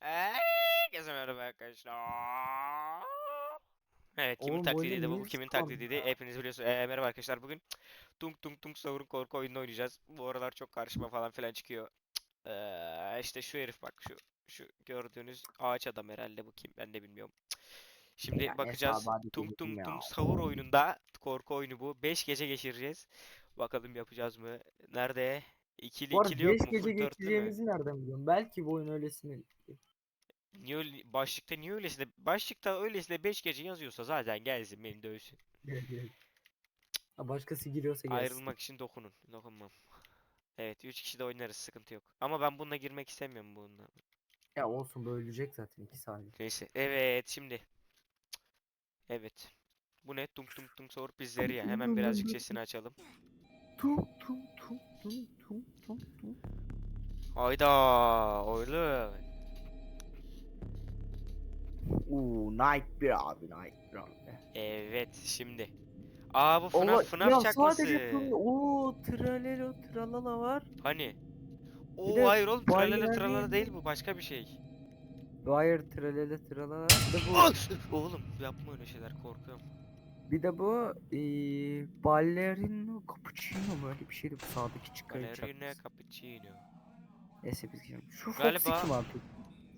Herkese merhaba arkadaşlar. Evet kimin Oğlum taklidiydi bu? kimin taklidiydi? ya? Hepiniz biliyorsunuz. Ee, merhaba arkadaşlar. Bugün Tung Tung Tung Savur'un korku oyununu oynayacağız. Bu aralar çok karşıma falan filan çıkıyor. Ee, işte şu herif bak şu şu gördüğünüz ağaç adam herhalde bu kim ben de bilmiyorum. Şimdi Ya bakacağız. Tung Tung. Tung Savur oyununda korku oyunu bu. 5 gece geçireceğiz. Bakalım yapacağız mı? Nerede? İkili ikili yok 5 mu? gece Full dörtlü mü? geçeceğimizi nereden biliyorum? Belki bu oyun öylesine. Niye öyle, başlıkta niye öylesine başlıkta öylesine 5 gece yazıyorsa zaten gelsin beni dövsün. Ha, Başkası giriyorsa gelsin. Ayrılmak için dokunun. Dokunmam. Evet 3 kişi de oynarız sıkıntı yok. Ama ben bununla girmek istemiyorum bununla. Ya olsun bu ölecek zaten 2 saniye. Neyse evet şimdi. Evet. Bu ne? Tung tung tung sor pizzeria. Hemen birazcık sesini açalım. Tum tum tum tum tum tum tum. Hayda oğlum. Uuu Night bir abi Night bir abi. Evet şimdi. Aa bu FNAF Allah- FNAF ya çakması. sadece Oo tralelo tralala var. Hani? Oo de hayır oğlum tralala tralala değil bu başka bir şey. Wire tralala tralala. Bir de bu! Oğlum yapma öyle şeyler korkuyorum. bir de bu eee ballerino cappuccino mu öyle bir şeydi bu sağdaki çıkan Ballerina çakması. cappuccino. Neyse biz gidelim. Şu Foxy Galiba- kim abi?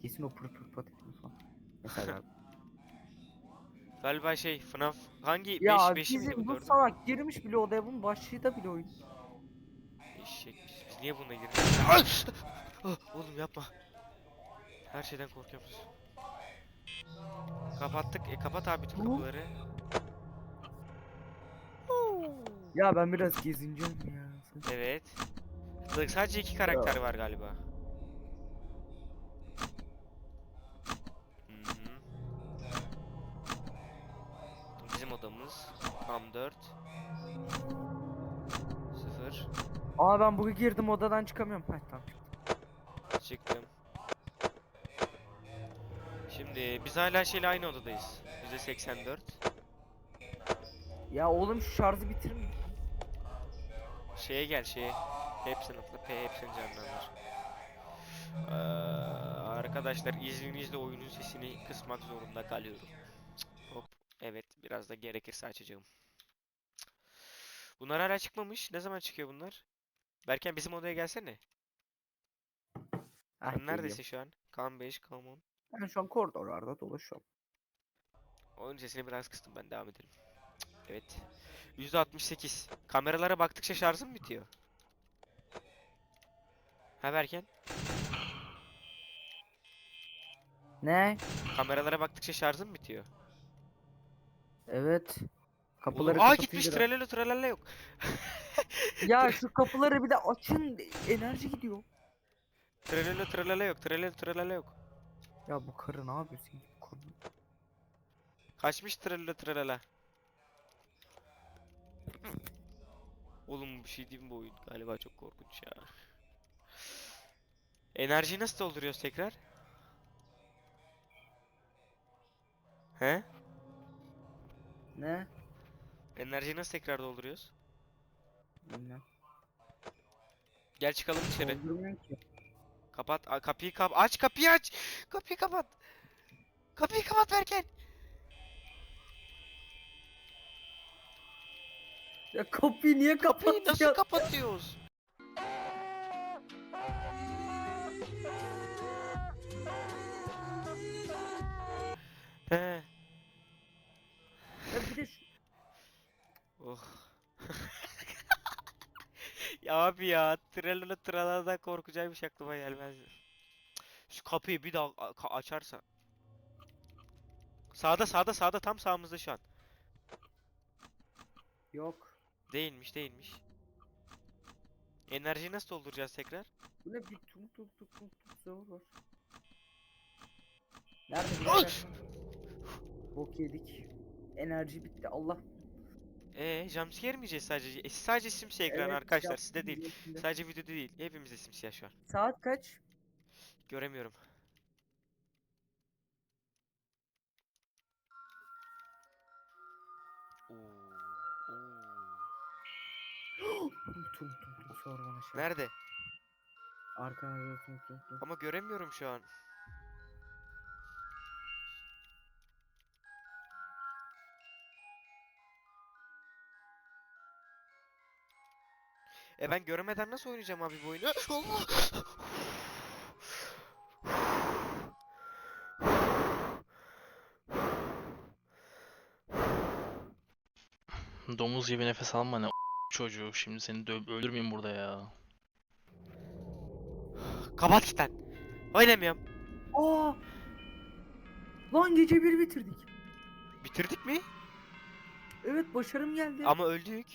Kesin o pır pır. Mesela. Galiba şey FNAF hangi 5 ya 5 miydi bizim bu bu salak girmiş bile odaya bunun başlığı da bile oyun. Eşek biz, biz niye bununla girdik? Oğlum yapma. Her şeyden korkuyoruz. Kapattık. E kapat abi tüm kapıları. Ya ben biraz gezineceğim ya. Evet. Sadece iki karakter var galiba. Tam 4. 0. Aa ben bugün girdim odadan çıkamıyorum. Heh tamam. Çıktım. Şimdi biz hala şeyle aynı odadayız. %84. Ya oğlum şu şarjı bitirir mi? Şeye gel şeye. Hep sınıflı P hepsini canlandır. Ee, arkadaşlar izninizle oyunun sesini kısmak zorunda kalıyorum. Biraz da gerekirse açacağım. Bunlar hala çıkmamış. Ne zaman çıkıyor bunlar? Berken bizim odaya gelsene. Heh, Sen neredesin şu an? Kan 5, come on. Ben şu an koridorlarda dolaşıyorum. Oyun sesini biraz kıstım ben devam edelim. Evet. %68. Kameralara baktıkça şarjım bitiyor. Ha Berken? Ne? Kameralara baktıkça şarjım bitiyor. Evet. Oğlum, Kapıları aa kapatınca gitmiş da- tralala tralala yok. Ya şu kapıları bir de açın enerji gidiyor. Tralala tralala yok. Tralala tralala yok. Ya bu karı ne yapıyorsun? Bu karı. Kaçmış tralala tralala. Oğlum bir şey diyeyim mi bu oyun? Galiba çok korkunç ya. Enerjiyi nasıl dolduruyoruz tekrar? He? Ne? Enerjiyi nasıl tekrar dolduruyoruz? Bilmem. Gel çıkalım dışarı. Ki. Kapat. a- kapıyı kap. Aç kapıyı aç. Kapıyı kapat. Kapıyı kapat Berken. Ya kapıyı niye Kapıyı nasıl kapatıyor? kapatıyoruz? Abi ya tralala tralala korkacakmış aklıma gelmezdi. Şu kapıyı bir daha açarsa. Sağda sağda sağda tam sağımızda şu an. Yok. Değilmiş değilmiş. Enerjiyi nasıl dolduracağız tekrar? Bu ne bir tum tum tum tum tum zavur var. Nerede? Bok yedik. Enerji bitti Allah. Eee jumpscare mi yiyeceğiz sadece? E, sadece simsiyah ekran Evet, arkadaşlar sizde değil. de. Sadece videoda değil. Hepimizde simsiyah şu an. Saat kaç? Göremiyorum. Oo, oo. Tum tum tum tum sor bana şey. Nerede? Arkana tum tum tum. Ama göremiyorum şu an. E ben görmeden nasıl oynayacağım abi bu oyunu? Allah! Domuz gibi nefes alma ne çocuğu. Şimdi seni öldürmeyeyim burada ya. Kapat cidden. Oynamıyorum. Aa! Lan gece bir bitirdik. Bitirdik mi? Evet başarım geldi. Ama öldük.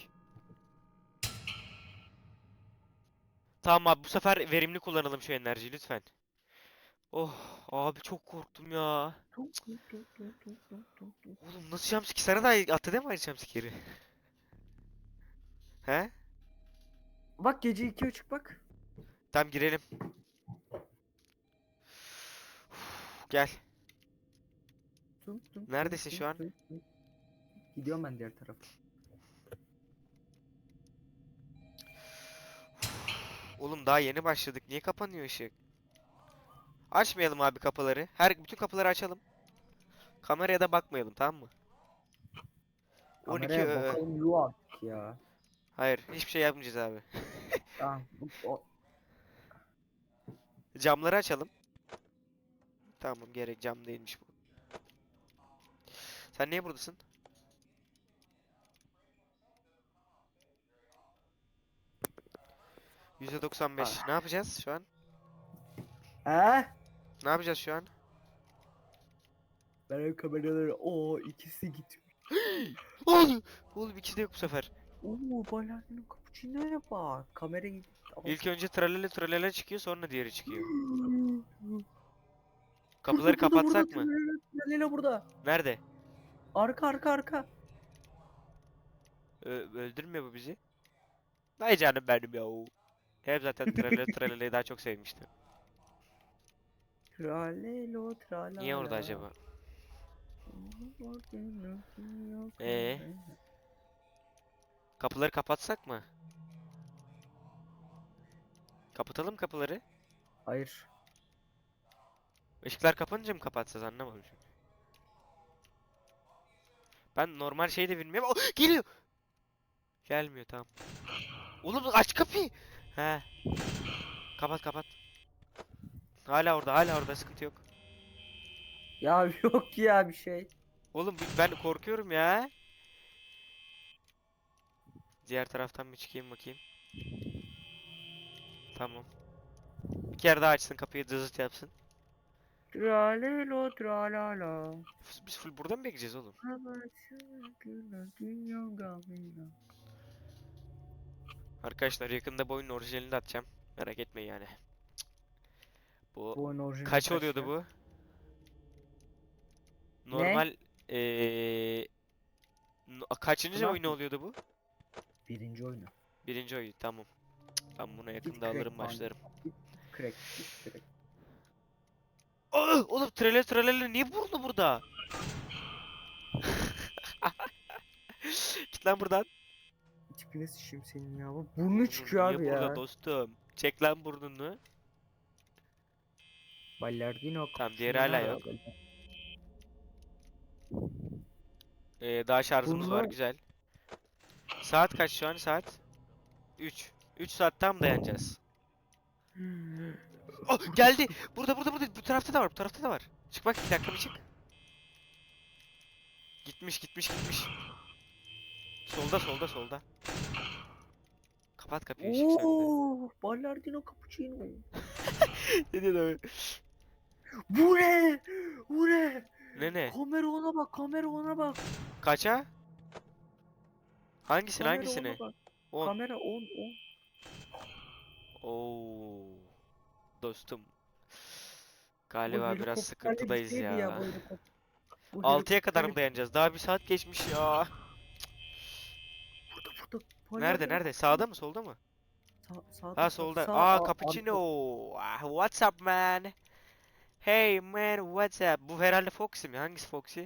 Tamam abi bu sefer verimli kullanalım şu enerjiyi lütfen. Oh abi çok korktum ya. Oğlum nasıl jumpscare? Sana da attı değil mi aynı jumpscare'i? He? Bak gece iki açık bak. Tamam girelim. Gel. Neredesin şu an? Gidiyorum ben diğer tarafa. Oğlum daha yeni başladık. Niye kapanıyor ışık? Açmayalım abi kapıları. Her bütün kapıları açalım. Kameraya da bakmayalım tamam mı? 12 Kameraya ö- bakalım yuva ya. Hayır, hiçbir şey yapmayacağız abi. Tamam. bu- o- Camları açalım. Tamam, gerek cam değilmiş bu. Sen niye buradasın? %95. Ne yapacağız şu an? He? Ne yapacağız şu an? Ben kameraları o ikisi gidiyor. Oğlum, oğlum ikisi de yok bu sefer. Oo balerina cappuccino'ya bak. Kamera gitti. İlk önce tralala tralala çıkıyor sonra diğeri çıkıyor. Kapıları Kapıları kapatsak mı? Leyla burada. Nerede? Arka arka arka. Ö öldürmüyor bu bizi. Vay canım benim ya. Hep zaten tralala tralala'yı daha çok sevmiştim. Tralelo tralala. Niye orada acaba? Ee? Kapıları kapatsak mı? Kapatalım kapıları. Hayır. Işıklar kapanınca mı kapatacağız anlamadım çünkü. Ben normal şey de bilmiyorum. Oh, geliyor. Gelmiyor tamam. Oğlum aç kapıyı. He. Kapat kapat. Hala orada hala orada sıkıntı yok. Ya yok ya bir şey. Oğlum ben korkuyorum ya. Diğer taraftan bir çıkayım bakayım. Tamam. Bir kere daha açsın kapıyı dızıt yapsın. Tralelo tralala. Biz full burada mı bekleyeceğiz oğlum? Arkadaşlar yakında bu oyunun orijinalini de atacağım. Merak etmeyin yani. Bu Bu oyun orijinali kaç oluyordu bu? Normal eee no- kaçıncı Ulan- oyunu oluyordu bu? Birinci oyunu. Birinci oyun tamam. Ben buna Git yakında crack alırım man. başlarım. Crack. git crack. Aa, oğlum trele trele niye burnu burada? Git lan buradan. Tipine sıçayım senin ya. Bu burnu çıkıyor niye abi burada ya. dostum? Çek lan burnunu. Ballardino Tamam, diğeri hala yok. Ee, daha şarjımız var Burnu- güzel. Saat kaç şu an saat? 3. 3 saat tam dayanacağız. Oh, geldi. Burada burada burada. Bu tarafta da var. Bu tarafta da var. Çık bak bir dakika bir çık. Gitmiş gitmiş gitmiş. Solda solda solda. Kapat kapıyı ışık söndü. Oo, Ballardino cappuccino. Ne diyorsun abi? Bu ne? Bu ne? Ne ne? Kamera ona bak, kamera ona bak. Kaça? Hangisini Kamera hangisini? ona bak. 10. Kamera 10 10. Oo. Dostum. Galiba biraz sıkıntıdayız ya. bu helikopter. Bu 6'ya kadar mı dayanacağız? Daha bir saat geçmiş ya. Burada. Nerede nerede? Sağda mı solda mı? Sağ, sağda, Ha solda. sağ- Aa cappuccino. Ah, What's up man? Hey man, what's up? Bu herhalde Foxy mi? Hangisi Foxy?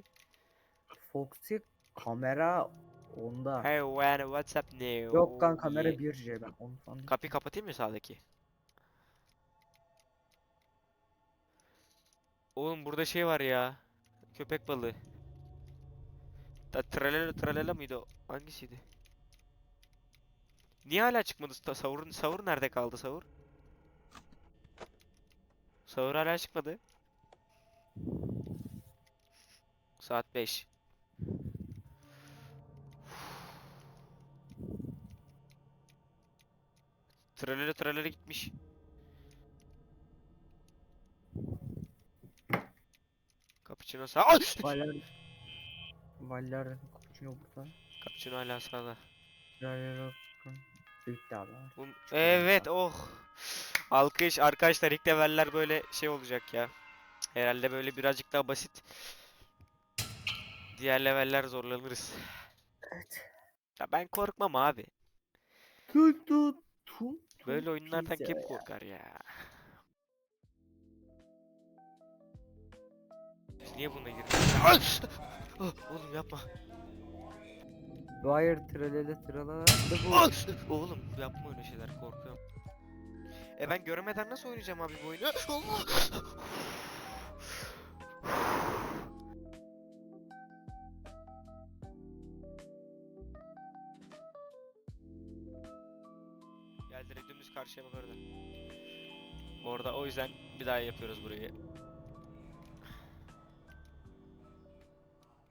Foxy kamera onda. Hey man, what's up now? Yok kan kamera Yeah. 1C ben onu sandım. Kapıyı kapatayım mı sağdaki? Oğlum burada şey var ya. Köpek balığı. Da tralala tralala mıydı o? Hangisiydi? Niye hala çıkmadı? Sa- Savur, savur nerede kaldı savur? Savur hala çıkmadı. Saat 5. Tralala tralala gitmiş. Cappuccino sağ. Ay! Valler. Valler cappuccino burada. Cappuccino hala sağda. Valler Bun- Çıkıyor Evet oh. Alkış arkadaşlar ilk leveller böyle şey olacak ya. Herhalde böyle birazcık daha basit. Diğer leveller zorlanırız. Evet. Ya ben korkmam abi. Tut tut tut. Böyle oyunlardan kim korkar ya? Biz niye buna girdik? Ay! Ah, Oğlum yapma. Wire bu. Ay! Oğlum yapma öyle şeyler korkuyorum. E ben görmeden nasıl oynayacağım abi bu oyunu? Allah! Gel direkt dümdüz karşıya bak orada. Orada o yüzden bir daha yapıyoruz burayı.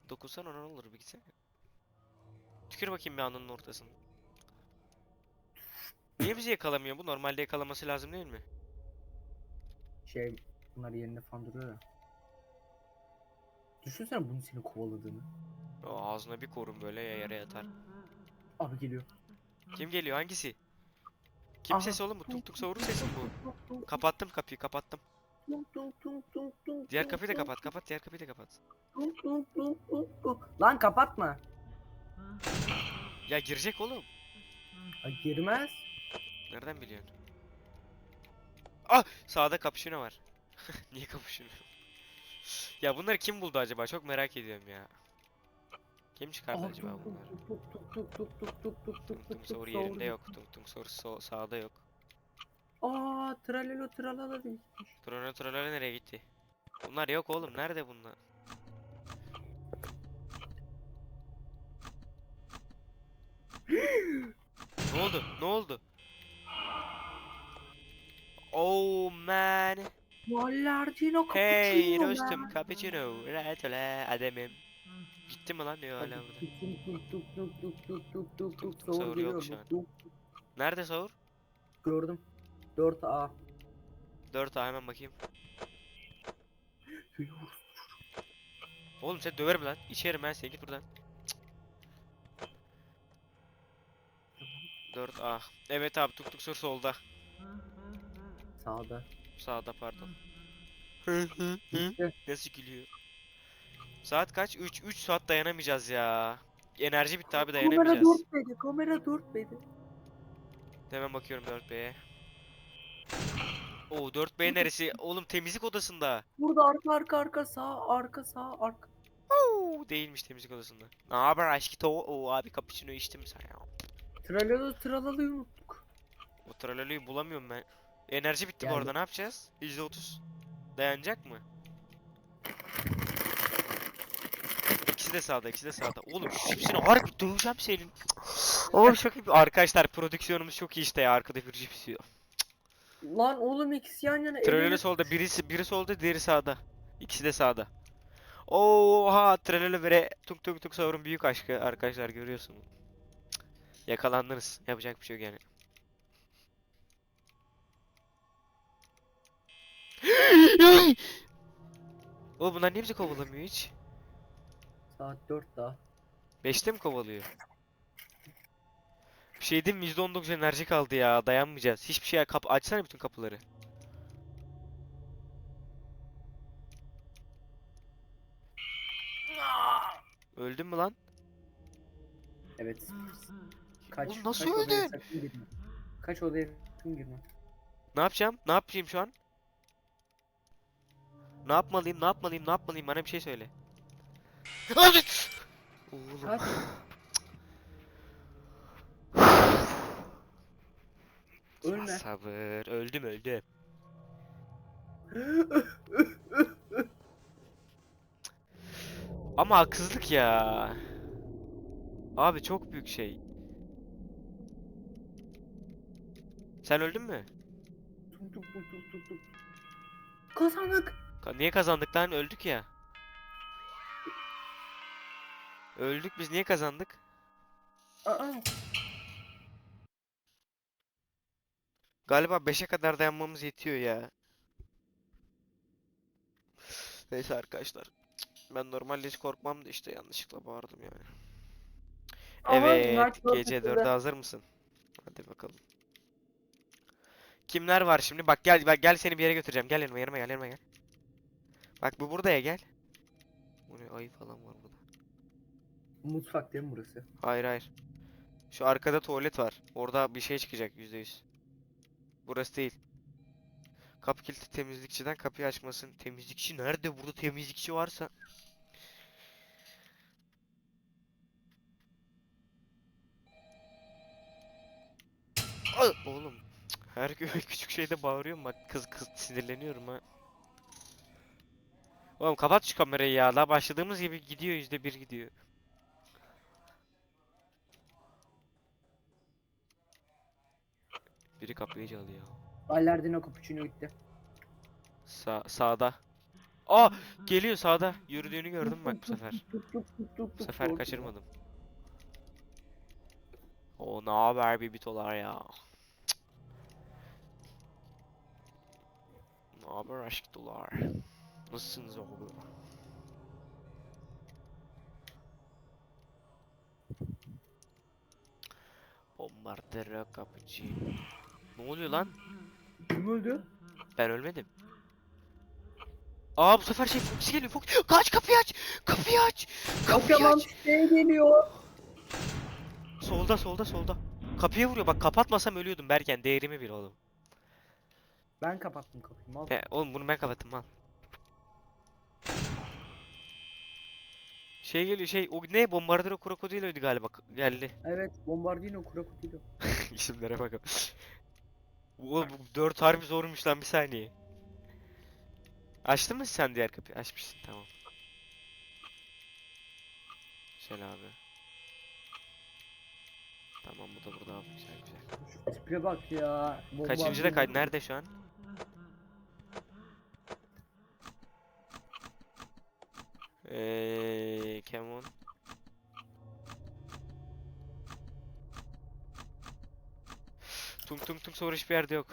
Dokunsan ona olur bir gitsene. Tükür bakayım bir anının ortasına. Niye bizi yakalamıyor bu? Normalde yakalaması lazım değil mi? Şey bunlar yerinde falan duruyor ya. Düşünsene bunun seni kovaladığını. O ağzına bir korun böyle ya yere yatar. Abi geliyor. Kim geliyor? Hangisi? Kim Aha. sesi oğlum bu? Tuk tuk savurun sesi mi bu? Kapattım kapıyı kapattım. Diğer kapıyı da kapat kapat diğer kapıyı da kapat. Lan kapatma. Ya girecek oğlum. Ay girmez. Nereden biliyorsun? Ah! Sağda kapüşüne var. Niye kapüşüne? ya bunları kim buldu acaba? Çok merak ediyorum ya. Kim çıkardı acaba bunları? Tung tung savur yerinde yok. Tung tung savur so- sağda yok. Aa tralelo tralala değil. Trono trollere nereye gitti? Bunlar yok oğlum. Nerede bunlar? ne oldu? Ne oldu? Oh man. Vallardino cappuccino. Hey dostum cappuccino. Rahat ol ademim. Gitti mi lan diyor hala burada. Sahur yok şu an. Nerede sahur? Gördüm. 4A. 4A hemen bakayım. Oğlum sen döverim lan. İçerim ben seni git buradan. 4 A. Evet abi tuk tuk sur solda. Sağda. Sağda pardon. Hı hı hı. Gitti. Nasıl gülüyor? Saat kaç? 3. 3 saat dayanamayacağız ya. Enerji bitti abi Kamera dayanamayacağız. 4 beydi. Kamera 4 beydi. Hemen bakıyorum 4B'ye. Oo 4B neresi? Oğlum temizlik odasında. Burada arka arka arka sağ arka sağ arka. Oo değilmiş temizlik odasında. Ne haber aşkito? Oo abi cappuccino içtim sen ya. Tralala tralala'yı unuttuk. O tralaloyu bulamıyorum ben. Enerji bitti bu Geldi. arada ne yapacağız? %30. Dayanacak mı? İkisi de sağda, ikisi de sağda. Oğlum şu cipsini harbi döveceğim senin. Oğlum çok iyi. Arkadaşlar prodüksiyonumuz çok iyi işte ya. Arkada bir cips yiyor. Lan oğlum ikisi yan yana. Elini- solda, birisi biri solda, diğeri sağda. İkisi de sağda. Oha, Tralala ve tuk tuk tuk savurun büyük aşkı arkadaşlar görüyorsunuz. Yakalandınız. Yapacak bir şey yok yani. Oğlum bunlar niye bizi kovalamıyor hiç? Saat 4 daha. 5'te mi kovalıyor? Bir şey diyeyim mi? %19 enerji kaldı ya. Dayanmayacağız. Hiçbir şey kap açsana bütün kapıları. Öldün mü lan? Evet. Kaç. Oğlum nasıl kaç odaya öldün? sakın girme. Kaç odaya sakın girme. Ne yapacağım? Ne yapayım şu an? Ne yapmalıyım? Ne yapmalıyım? Ne yapmalıyım? Bana bir şey söyle. Abi! Oğlum. Kaç. Ölme. Sabır. Öldüm öldüm. Ama haksızlık ya. Abi çok büyük şey. Sen öldün mü? Kazandık. Ka- Niye kazandık lan? Öldük ya. Öldük biz niye kazandık? Aa. Galiba 5'e kadar dayanmamız yetiyor ya. Neyse arkadaşlar. Ben normalde hiç korkmam da işte yanlışlıkla bağırdım yani. Aha, Evet, gece çıktı. 4'e hazır mısın? Hadi bakalım. Kimler var şimdi? Bak gel bak gel seni bir yere götüreceğim. Gel yanıma yanıma gel yanıma gel. Bak bu burada ya gel. Bu ne ayı falan var burada. Mutfak değil mi burası? Hayır hayır. Şu arkada tuvalet var. Orada bir şey çıkacak %100. Burası değil. Kapı kilitli temizlikçiden kapıyı açmasın. Temizlikçi nerede? Burada temizlikçi varsa. Oğlum. Her küçük şeyde bağırıyorum bak kız kız sinirleniyorum ha. Oğlum kapat şu kamerayı ya. Daha başladığımız gibi gidiyor yüzde bir gidiyor. Biri kapıyı çalıyor. Ballerdino cappuccino gitti. Sağ, sağda. Aa geliyor sağda. Yürüdüğünü gördüm bak bu sefer. Bu sefer kaçırmadım. O ne haber bibitolar ya. Haber aşk dolar. Nasılsınız oğlum? Bombardero cappuccino. Ne oluyor lan? Kim öldü? Ben ölmedim. Aa bu sefer şey Fox geliyor. Fox. Kaç kapıyı aç. Kapıyı aç. Kapıyı Pokemon aç. şey geliyor. Solda solda solda. Kapıya vuruyor. Bak kapatmasam ölüyordum Berken. Değerimi bil oğlum. Ben kapattım kapıyı. Mal. He, oğlum bunu ben kapattım al. Şey geliyor şey o ne bombardiro krokodiloydu galiba geldi. Evet, Bombardino Crocodilo. İsimlere bakalım. Oğlum bu 4 harfi zormuş lan bir saniye. Açtın mı sen diğer kapıyı? Açmışsın tamam. Güzel abi. Tamam bu da burada abi güzel güzel. Şu tipe bak ya. Kaçıncı da kay Bombardino. nerede şu an? Eee come on. Tung tung tung sonra hiçbir yerde yok.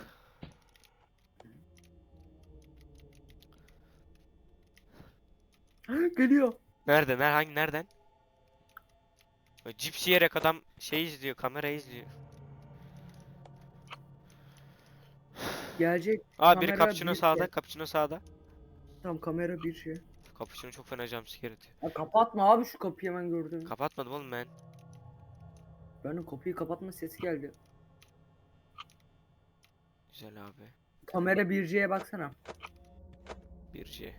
Geliyor. Nerede? Ner hangi nereden? O Cips yiyerek adam şey izliyor, kamera izliyor. Gelecek. Aa biri Kamera cappuccino bir sağda, şey. cappuccino sağda. Tam kamera bir şey. Cappuccino çok fena jumpscare atıyor. Ya kapatma abi şu kapıyı hemen gördüm. Kapatmadım oğlum ben. ben kapıyı kapatma sesi geldi. Güzel abi. Kamera 1C'ye baksana. 1C.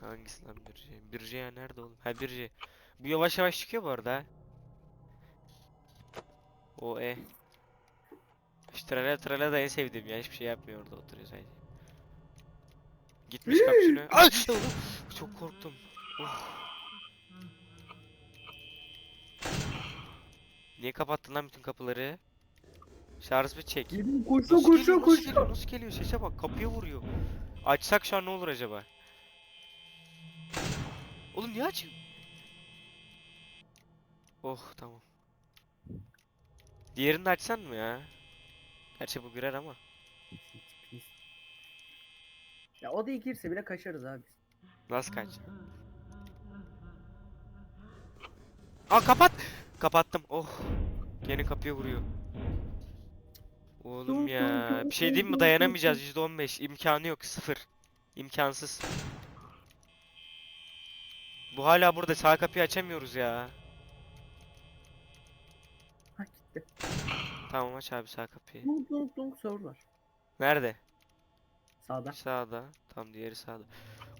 Hangisi lan 1C? 1C ya nerede oğlum? Ha 1C. Bu yavaş yavaş çıkıyor bu arada. ha. O e. Şu trala trala da en sevdiğim ya. Hiçbir şey yapmıyor orada oturuyor sadece. Gitmiş. Ay! Çok korktum. Uf. Niye kapattın lan bütün kapıları? Şarj bir çek. Geliyor koşuyor koşuyor geliyor, nasıl geliyor, nasıl geliyor? Sese bak, kapıya vuruyor. Açsak şu an ne olur acaba? Oğlum niye açayım? Oh tamam. Diğerini de açsan mı ya? Gerçi bu girer ama. Ya o da girse bile kaçarız abi. Nasıl kaç? Aa kapat! Kapattım. Oh. Gene kapıya vuruyor. Oğlum ya. Bir şey diyeyim mi? Dayanamayacağız. %15. İmkanı yok. Sıfır. İmkansız. Bu hala burada. Sağ kapıyı açamıyoruz ya. Ha gitti. Tamam aç abi sağ kapıyı. Dunk dunk dunk server. Nerede? Sağda. Sağda. Tam diğeri sağda.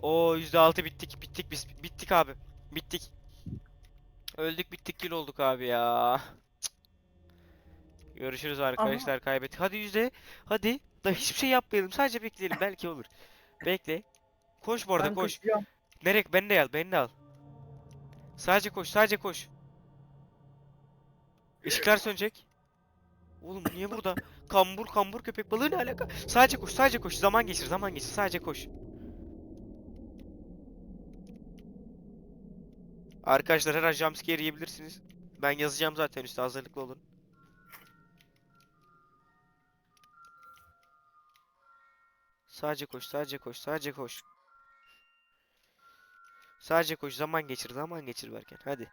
Oo %6 bittik. Bittik biz. Bittik abi. Bittik. Öldük bittik kill olduk abi ya. Cık. Görüşürüz arkadaşlar kaybettik. Hadi yüzde. Hadi. Da hiçbir şey yapmayalım. Sadece bekleyelim. Belki olur. Bekle. Koş bu arada Ben koş. kaçıyorum. Nereye? Beni de al. Beni de al. Sadece koş. Sadece koş. Işıklar sönecek. Oğlum niye burada? kambur kambur köpek balığı ne alaka? Sadece koş sadece koş zaman geçir zaman geçir sadece koş. Arkadaşlar her an jumpscare yiyebilirsiniz. Ben yazacağım zaten üstte hazırlıklı olun. Sadece koş, sadece koş, sadece koş. Sadece koş, zaman geçir, zaman geçir Berken. Hadi.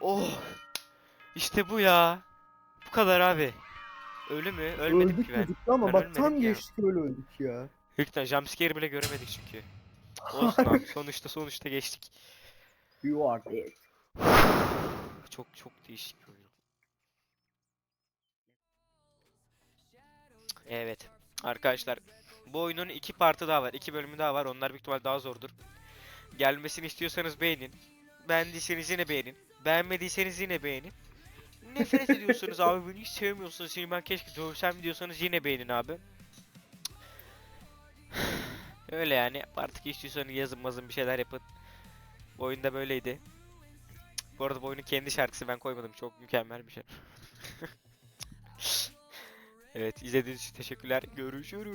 Oh! İşte bu ya. Bu kadar abi. Ölü mü? Ölmedim öldük ki ben. ama Ben bak tam geçtik öyle öldük ya. Hükten jumpscare bile göremedik çünkü. Olsun abi. Sonuçta sonuçta geçtik. You are dead. Çok çok değişik bir oyun. Evet. Arkadaşlar bu oyunun iki partı daha var. iki bölümü daha var. Onlar büyük ihtimal daha zordur. Gelmesini istiyorsanız beğenin. Beğendiyseniz yine beğenin. Beğenmediyseniz yine beğenin. Nefret ediyorsanız abi beni hiç sevmiyorsunuz seni ben keşke dövsem diyorsanız yine beğenin abi. Öyle yani. Artık istiyorsanız yazın mazın bir şeyler yapın. Bu oyunda böyleydi. Bu arada bu oyunun kendi şarkısı ben koymadım. Çok mükemmel bir şey. evet izlediğiniz için teşekkürler. Görüşürüz.